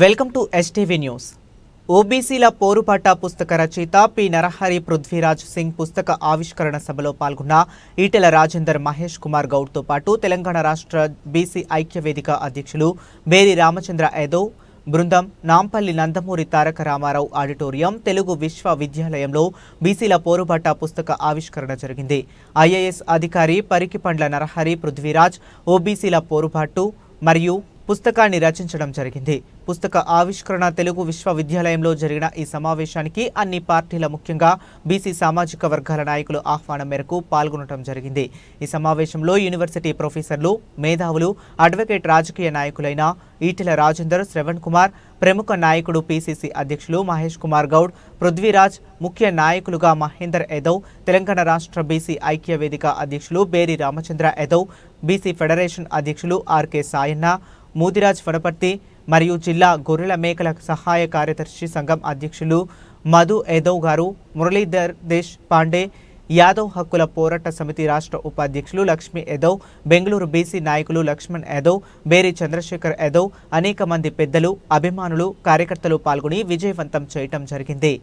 Welcome to STV news. ఓబీసీల పోరుపాట పుస్తక రచయిత పి నరహరి పృథ్వీరాజ్ సింగ్ పుస్తక ఆవిష్కరణ సభలో పాల్గొన్న ఈటెల రాజేందర్ మహేష్ కుమార్ గౌడ్తో పాటు తెలంగాణ రాష్ట్ర బీసీ ఐక్య వేదిక అధ్యక్షులు బేరి రామచంద్ర యాదవ్ బృందం నాంపల్లి నందమూరి తారక రామారావు ఆడిటోరియం తెలుగు విశ్వవిద్యాలయంలో బీసీల పోరుబాట పుస్తక ఆవిష్కరణ జరిగింది. ఐఏఎస్ అధికారి పరికిపండ్ల నరహరి పృథ్వీరాజ్ ఓబీసీల పోరుబాటు మరియు పుస్తకాన్ని రచించడం జరిగింది. పుస్తక ఆవిష్కరణ తెలుగు విశ్వవిద్యాలయంలో జరిగిన ఈ సమావేశానికి అన్ని పార్టీల ముఖ్యంగా బీసీ సామాజిక వర్గాల నాయకులు ఆహ్వానం మేరకు పాల్గొనడం జరిగింది. ఈ సమావేశంలో యూనివర్సిటీ ప్రొఫెసర్లు మేధావులు అడ్వకేట్ రాజకీయ నాయకులైన ఈటెల రాజేందర్ శ్రవణ్ కుమార్ ప్రముఖ నాయకుడు పిసిసి అధ్యక్షులు మహేష్ కుమార్ గౌడ్ పృథ్వీరాజ్ ముఖ్య నాయకులుగా మహేందర్ యాదవ్ తెలంగాణ రాష్ట్ర బీసీ ఐక్య వేదిక అధ్యక్షులు బేరి రామచంద్ర యాదవ్ బీసీ ఫెడరేషన్ అధ్యక్షులు ఆర్కే సాయన్న మూతిరాజ్ ఫడపర్తి మరియు జిల్లా గొర్రెల మేకల సహాయ కార్యదర్శి సంఘం అధ్యక్షులు మధు యాదవ్ గారు మురళీధర్ దేశ్ పాండే యాదవ్ హక్కుల పోరాట సమితి రాష్ట్ర ఉపాధ్యక్షులు లక్ష్మీ యాదవ్ బెంగళూరు బీసీ నాయకులు లక్ష్మణ్ యాదవ్ బేరి చంద్రశేఖర్ యాదవ్ అనేక మంది పెద్దలు అభిమానులు కార్యకర్తలు పాల్గొని విజయవంతం చేయటం జరిగింది.